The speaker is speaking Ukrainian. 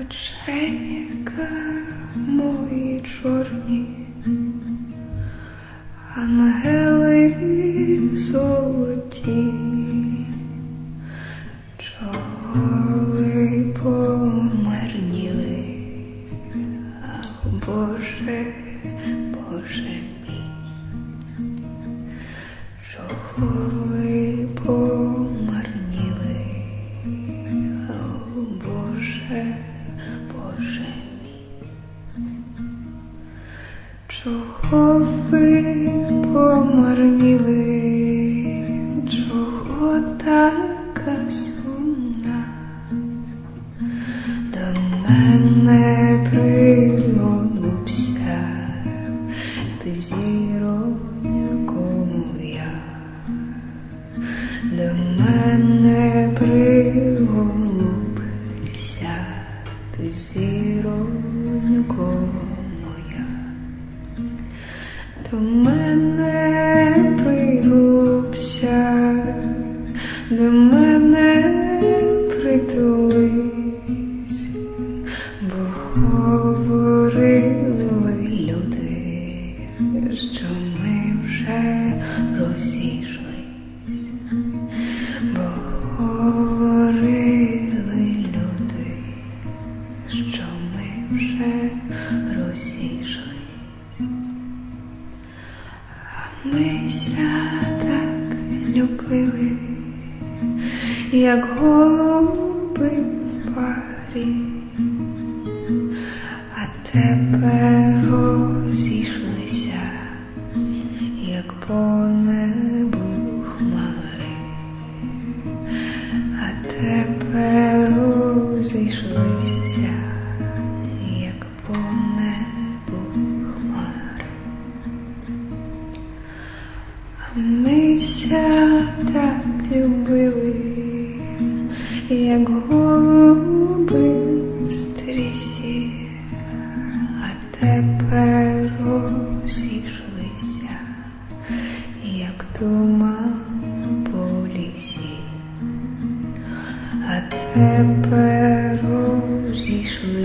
Очейка мої чорні, ангели золоті, чоли помарніли, Боже, Боже мій. Чого ви помарніли, чого така сумна? До мене пригонувся, до мене пригонувся, ти зіронько моя. До мене пригубся, до мене притулись, бо говорили люди, що ми вже Мися так любили, як голуби в парі, а тепер розійшлися, як по небу хмари, а тепер розійшлися, Мися так любили, як голуби в стрісі, а тепер розійшлися, як туман по лісі, а тепер розійшлися.